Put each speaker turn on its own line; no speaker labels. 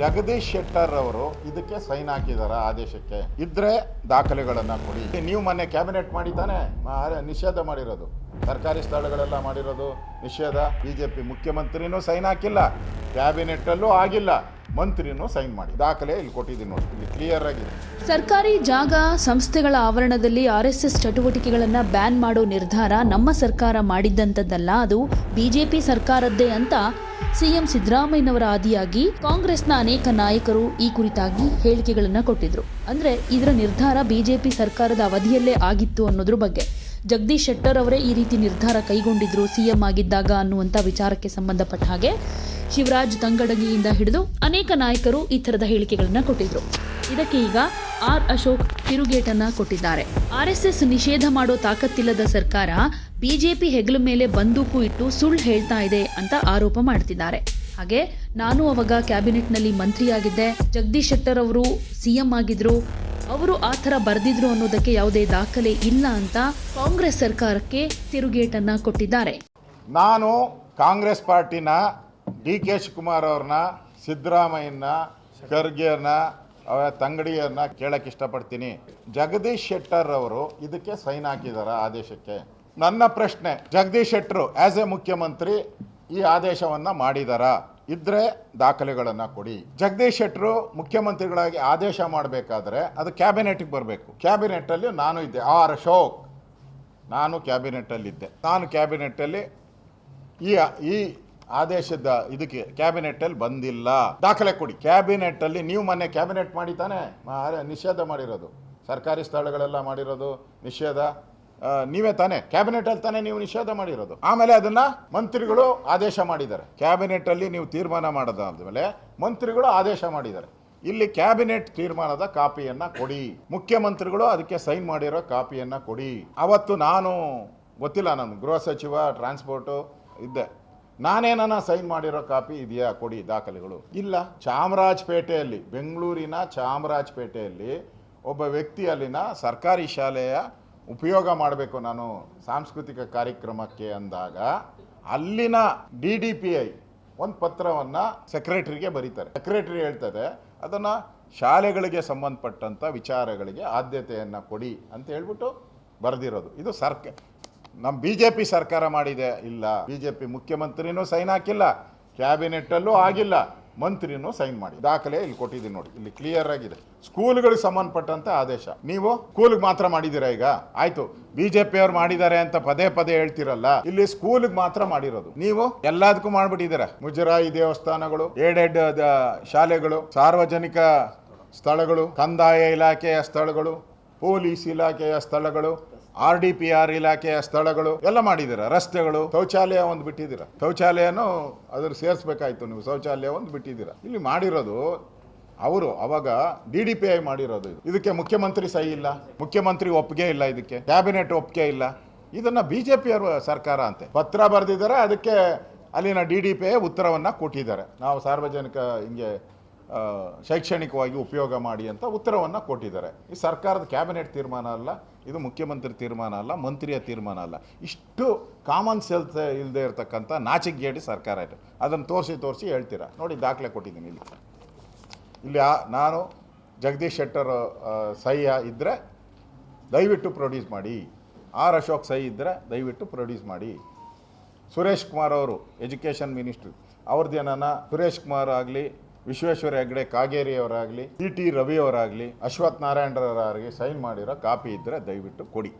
ಜಗದೀಶ್ ಶೆಟ್ಟರ್ ಅವರು ಇದಕ್ಕೆ ಸೈನ್ ಹಾಕಿದಾರ ಆದೇಶಕ್ಕೆ. ಇದ್ರೆ ದಾಖಲೆಗಳನ್ನ ಕೊಡಿ. ನೀವು ಮೊನ್ನೆ ಕ್ಯಾಬಿನೆಟ್ ಮಾಡಿದ್ದಾನೆ? ನಿಷೇಧ ಮಾಡಿರೋದು. ಸರ್ಕಾರಿ ಸ್ಥಳಗಳೆಲ್ಲ ಮಾಡಿರೋದು, ನಿಷೇಧ. ಬಿಜೆಪಿ ಮುಖ್ಯಮಂತ್ರಿನೂ ಸೈನ್ ಹಾಕಿಲ್ಲ. ಕ್ಯಾಬಿನೆಟ್ ಅಲ್ಲೂ ಆಗಿಲ್ಲ. ಮಂತ್ರಿನೂ ಸೈನ್ ಮಾಡಿ. ದಾಖಲೆ ಇಲ್ಲಿ ಕೊಟ್ಟಿದ್ದೀನಿ ನೋಡಿ. ಇಲ್ಲಿ ಕ್ಲಿಯರ್ ಆಗಿದೆ.
ಸರ್ಕಾರಿ ಜಾಗ ಸಂಸ್ಥೆಗಳ ಆವರಣದಲ್ಲಿ ಆರ್ಎಸ್ಎಸ್ ಚಟುವಟಿಕೆಗಳನ್ನು ಬ್ಯಾನ್ ಮಾಡೋ ನಿರ್ಧಾರ ನಮ್ಮ ಸರ್ಕಾರ ಮಾಡಿದ್ದಂಥದ್ದಲ್ಲ ಅದು ಬಿಜೆಪಿ ಸರ್ಕಾರದ್ದೇ ಅಂತ ಸಿಎಂ ಸಿದ್ದರಾಮಯ್ಯನವರ ಆದಿಯಾಗಿ ಕಾಂಗ್ರೆಸ್ನ ಅನೇಕ ನಾಯಕರು ಈ ಕುರಿತಾಗಿ ಹೇಳಿಕೆಗಳನ್ನು ಕೊಟ್ಟಿದ್ರು. ಅಂದ್ರೆ ಇದರ ನಿರ್ಧಾರ ಬಿಜೆಪಿ ಸರ್ಕಾರದ ಅವಧಿಯಲ್ಲೇ ಆಗಿತ್ತು ಅನ್ನೋದ್ರ ಬಗ್ಗೆ. ಜಗದೀಶ್ ಶೆಟ್ಟರ್ ಅವರೇ ಈ ರೀತಿ ನಿರ್ಧಾರ ಕೈಗೊಂಡಿದ್ರು ಸಿಎಂ ಆಗಿದ್ದಾಗ ಅನ್ನುವಂಥ ವಿಚಾರಕ್ಕೆ ಸಂಬಂಧಪಟ್ಟ ಹಾಗೆ. ಶಿವರಾಜ್ ತಂಗಡಗಿಯಿಂದ ಹಿಡಿದು ಅನೇಕ ನಾಯಕರು ಈ ಥರದ ಹೇಳಿಕೆಗಳನ್ನು ಕೊಟ್ಟಿದ್ರು. ಇದಕ್ಕೆ ಈಗ ಆರ್ ಅಶೋಕ್ ತಿರುಗೇಟನ್ನ ಕೊಟ್ಟಿದ್ದಾರೆ. ಆರ್ಎಸ್ಎಸ್ ನಿಷೇಧ ಮಾಡೋ ತಾಕತ್ತಿಲ್ಲದ ಸರ್ಕಾರ ಬಿಜೆಪಿ ಹೆಗಲ ಮೇಲೆ ಬಂದೂಕು ಇಟ್ಟು ಸುಳ್ಳು ಹೇಳ್ತಾ ಇದೆ ಅಂತ ಆರೋಪ ಮಾಡ್ತಿದ್ದಾರೆ. ಹಾಗೆ ನಾನು ಅವಾಗ ಕ್ಯಾಬಿನೆಟ್ನಲ್ಲಿ ಮಂತ್ರಿಯಾಗಿದ್ದೆ, ಜಗದೀಶ್ ಶೆಟ್ಟರ್ ಅವರು ಸಿಎಂ ಆಗಿದ್ರು, ಅವರು ಆ ಥರ ಬರೆದಿದ್ರು ಅನ್ನೋದಕ್ಕೆ ಯಾವುದೇ ದಾಖಲೆ ಇಲ್ಲ ಅಂತ ಕಾಂಗ್ರೆಸ್ ಸರ್ಕಾರಕ್ಕೆ ತಿರುಗೇಟನ್ನ ಕೊಟ್ಟಿದ್ದಾರೆ.
ನಾನು ಕಾಂಗ್ರೆಸ್ ಪಾರ್ಟಿನ ಡಿ ಕೆ ಶಿವಕುಮಾರ್ ಅವ್ರನ್ನ ಸಿದ್ದರಾಮಯ್ಯನ ಖರ್ಗೆಯನ್ನ ಅವ ತಂಗಡಿಯನ್ನ ಕೇಳಕ್ಕೆ ಇಷ್ಟಪಡ್ತೀನಿ. ಜಗದೀಶ್ ಶೆಟ್ಟರ್ ಅವರು ಇದಕ್ಕೆ ಸೈನ್ ಹಾಕಿದಾರ ಆದೇಶಕ್ಕೆ. ನನ್ನ ಪ್ರಶ್ನೆ, ಜಗದೀಶ್ ಶೆಟ್ಟರು ಆಸ್ ಎ ಮುಖ್ಯಮಂತ್ರಿ ಈ ಆದೇಶವನ್ನ ಮಾಡಿದಾರ? ಇದ್ರೆ ದಾಖಲೆಗಳನ್ನ ಕೊಡಿ. ಜಗದೀಶ್ ಶೆಟ್ಟರು ಮುಖ್ಯಮಂತ್ರಿಗಳಾಗಿ ಆದೇಶ ಮಾಡಬೇಕಾದ್ರೆ ಅದು ಕ್ಯಾಬಿನೆಟ್ಗೆ ಬರಬೇಕು. ಕ್ಯಾಬಿನೆಟ್ಟಲ್ಲಿ ನಾನು ಇದ್ದೆ. ಆರ್ ಅಶೋಕ್, ನಾನು ಕ್ಯಾಬಿನೆಟ್ಟಲ್ಲಿದ್ದೆ. ನಾನು ಕ್ಯಾಬಿನೆಟ್ಟಲ್ಲಿ ಈ ಈ ಆದೇಶದ ಇದಕ್ಕೆ ಕ್ಯಾಬಿನೆಟ್ ಅಲ್ಲಿ ಬಂದಿಲ್ಲ. ದಾಖಲೆ ಕೊಡಿ. ಕ್ಯಾಬಿನೆಟ್ ಅಲ್ಲಿ ನೀವು ಮೊನ್ನೆ ಕ್ಯಾಬಿನೆಟ್ ಮಾಡಿ ತಾನೆ? ನಿಷೇಧ ಮಾಡಿರೋದು. ಸರ್ಕಾರಿ ಸ್ಥಳಗಳೆಲ್ಲ ಮಾಡಿರೋದು, ನಿಷೇಧ. ನೀವೇ ತಾನೇ? ಕ್ಯಾಬಿನೆಟಲ್ಲಿ ತಾನೇ ನೀವು ನಿಷೇಧ ಮಾಡಿರೋದು. ಆಮೇಲೆ ಅದನ್ನ ಮಂತ್ರಿಗಳು ಆದೇಶ ಮಾಡಿದ್ದಾರೆ. ಕ್ಯಾಬಿನೆಟ್ ಅಲ್ಲಿ ನೀವು ತೀರ್ಮಾನ ಮೇಲೆ ಮಂತ್ರಿಗಳು ಆದೇಶ ಮಾಡಿದ್ದಾರೆ. ಇಲ್ಲಿ ಕ್ಯಾಬಿನೆಟ್ ತೀರ್ಮಾನದ ಕಾಪಿಯನ್ನ ಕೊಡಿ. ಮುಖ್ಯಮಂತ್ರಿಗಳು ಅದಕ್ಕೆ ಸೈನ್ ಮಾಡಿರೋ ಕಾಪಿಯನ್ನ ಕೊಡಿ. ಅವತ್ತು ನಾನು, ಗೊತ್ತಿಲ್ಲ ನಾನು, ಗೃಹ ಸಚಿವ ಟ್ರಾನ್ಸ್ಪೋರ್ಟು ಇದ್ದೆ. ನಾನೇನ ಸೈನ್ ಮಾಡಿರೋ ಕಾಪಿ ಇದೆಯಾ? ಕೊಡಿ, ದಾಖಲೆಗಳು. ಇಲ್ಲ. ಚಾಮರಾಜಪೇಟೆಯಲ್ಲಿ, ಬೆಂಗಳೂರಿನ ಚಾಮರಾಜಪೇಟೆಯಲ್ಲಿ ಒಬ್ಬ ವ್ಯಕ್ತಿ ಅಲ್ಲಿನ ಸರ್ಕಾರಿ ಶಾಲೆಯ ಉಪಯೋಗ ಮಾಡಬೇಕು ನಾನು ಸಾಂಸ್ಕೃತಿಕ ಕಾರ್ಯಕ್ರಮಕ್ಕೆ ಅಂದಾಗ ಅಲ್ಲಿನ ಡಿ ಡಿ ಪಿ ಐ ಒಂದು ಪತ್ರವನ್ನು ಸೆಕ್ರೆಟರಿಗೆ ಬರೀತಾರೆ. ಸೆಕ್ರೆಟರಿ ಹೇಳ್ತದೆ, ಅದನ್ನು ಶಾಲೆಗಳಿಗೆ ಸಂಬಂಧಪಟ್ಟಂಥ ವಿಚಾರಗಳಿಗೆ ಆದ್ಯತೆಯನ್ನು ಕೊಡಿ ಅಂತ ಹೇಳ್ಬಿಟ್ಟು ಬರೆದಿರೋದು. ಇದು ಸರ್ಕ ನಮ್ಮ ಬಿ ಜೆ ಪಿ ಸರ್ಕಾರ ಮಾಡಿದೆ ಇಲ್ಲ. ಬಿ ಜೆ ಪಿ ಮುಖ್ಯಮಂತ್ರಿನೂ ಸೈನ್ ಹಾಕಿಲ್ಲ, ಕ್ಯಾಬಿನೆಟ್ಟಲ್ಲೂ ಆಗಿಲ್ಲ, ಮಂತ್ರಿನೂ ಸೈನ್ ಮಾಡಿ ದಾಖಲೆ ಇಲ್ಲಿ ಕೊಟ್ಟಿದ್ದೀನಿ ನೋಡಿ, ಇಲ್ಲಿ ಕ್ಲಿಯರ್ ಆಗಿದೆ. ಸ್ಕೂಲ್ಗಳಿಗೆ ಸಂಬಂಧಪಟ್ಟಂತ ಆದೇಶ. ನೀವು ಸ್ಕೂಲ್ಗೆ ಮಾತ್ರ ಮಾಡಿದ್ದೀರಾ ಈಗ? ಆಯ್ತು. ಬಿಜೆಪಿ ಅವ್ರು ಮಾಡಿದ್ದಾರೆ ಅಂತ ಪದೇ ಪದೇ ಹೇಳ್ತಿರಲ್ಲ. ಇಲ್ಲಿ ಸ್ಕೂಲ್ಗೆ ಮಾತ್ರ ಮಾಡಿರೋದು. ನೀವು ಎಲ್ಲದಕ್ಕೂ ಮಾಡ್ಬಿಟ್ಟಿದ್ದೀರಾ? ಮುಜರಾಯಿ ದೇವಸ್ಥಾನಗಳು ಏಡೆಡ್ ಶಾಲೆಗಳು, ಸಾರ್ವಜನಿಕ ಸ್ಥಳಗಳು, ಕಂದಾಯ ಇಲಾಖೆಯ ಸ್ಥಳಗಳು, ಪೊಲೀಸ್ ಇಲಾಖೆಯ ಸ್ಥಳಗಳು ಆರ್ ಡಿ ಪಿ ಆರ್ ಇಲಾಖೆಯ ಸ್ಥಳಗಳು ಎಲ್ಲ ಮಾಡಿದ್ದೀರಾ? ರಸ್ತೆಗಳು, ಶೌಚಾಲಯ ಒಂದು ಬಿಟ್ಟಿದ್ದೀರ? ಶೌಚಾಲಯನೂ ಅದ್ರ ಸೇರಿಸ್ಬೇಕಾಯ್ತು ನೀವು, ಶೌಚಾಲಯ ಒಂದು ಬಿಟ್ಟಿದ್ದೀರ? ಇಲ್ಲಿ ಮಾಡಿರೋದು ಅವರು, ಅವಾಗ ಡಿ ಡಿ ಪಿ ಐ ಮಾಡಿರೋದು ಇದಕ್ಕೆ ಮುಖ್ಯಮಂತ್ರಿ ಸಹಿ ಇಲ್ಲ, ಮುಖ್ಯಮಂತ್ರಿ ಒಪ್ಪಿಗೆ ಇಲ್ಲ ಇದಕ್ಕೆ, ಕ್ಯಾಬಿನೆಟ್ ಒಪ್ಪಿಗೆ ಇಲ್ಲ. ಇದನ್ನ ಜೆ ಪಿಯವರು ಸರ್ಕಾರ ಅಂತೆ. ಪತ್ರ ಬರೆದಿದ್ದಾರೆ, ಅದಕ್ಕೆ ಅಲ್ಲಿನ ಡಿ ಡಿ ಪಿ ಐ ಉತ್ತರವನ್ನು ಕೊಟ್ಟಿದ್ದಾರೆ. ನಾವು ಸಾರ್ವಜನಿಕ ಹಿಂಗೆ ಶೈಕ್ಷಣಿಕವಾಗಿ ಉಪಯೋಗ ಮಾಡಿ ಅಂತ ಉತ್ತರವನ್ನು ಕೊಟ್ಟಿದ್ದಾರೆ. ಈ ಸರ್ಕಾರದ ಕ್ಯಾಬಿನೆಟ್ ತೀರ್ಮಾನ ಅಲ್ಲ, ಇದು ಮುಖ್ಯಮಂತ್ರಿ ತೀರ್ಮಾನ ಅಲ್ಲ, ಮಂತ್ರಿಯ ತೀರ್ಮಾನ ಅಲ್ಲ. ಇಷ್ಟು ಕಾಮನ್ ಸೆಲ್ಸ್ ಇಲ್ಲದೆ ಇರತಕ್ಕಂಥ ನಾಚಿಕೆಗೇಡಿ ಸರ್ಕಾರ ಇದೆ. ಅದನ್ನು ತೋರಿಸಿ ತೋರಿಸಿ ಹೇಳ್ತೀರಾ? ನೋಡಿ ದಾಖಲೆ ಕೊಟ್ಟಿದ್ದೀನಿ ಇಲ್ಲಿ. ಇಲ್ಲಿ ನಾನು ಜಗದೀಶ್ ಶೆಟ್ಟರ್ ಸಹಿ ಇದ್ದರೆ ದಯವಿಟ್ಟು ಪ್ರೊಡ್ಯೂಸ್ ಮಾಡಿ. ಆರ್ ಅಶೋಕ್ ಸಹಿ ಇದ್ದರೆ ದಯವಿಟ್ಟು ಪ್ರೊಡ್ಯೂಸ್ ಮಾಡಿ. ಸುರೇಶ್ ಕುಮಾರ್ ಅವರು ಎಜುಕೇಷನ್ ಮಿನಿಸ್ಟ್ರಿ ಅವ್ರದ್ದೇನ ಸುರೇಶ್ ಕುಮಾರ್ ಆಗಲಿ ವಿಶ್ವೇಶ್ವರ ಹೆಗ್ಡೆ ಕಾಗೇರಿ ಅವರಾಗಲಿ ಸಿ ಟಿ ರವಿ ಅವರಾಗಲಿ ಅಶ್ವಥ್ ನಾರಾಯಣರವರಾಗಲಿ ಸೈನ್ ಮಾಡಿರೋ ಕಾಪಿ ಇದ್ದರೆ ದಯವಿಟ್ಟು ಕೊಡಿ.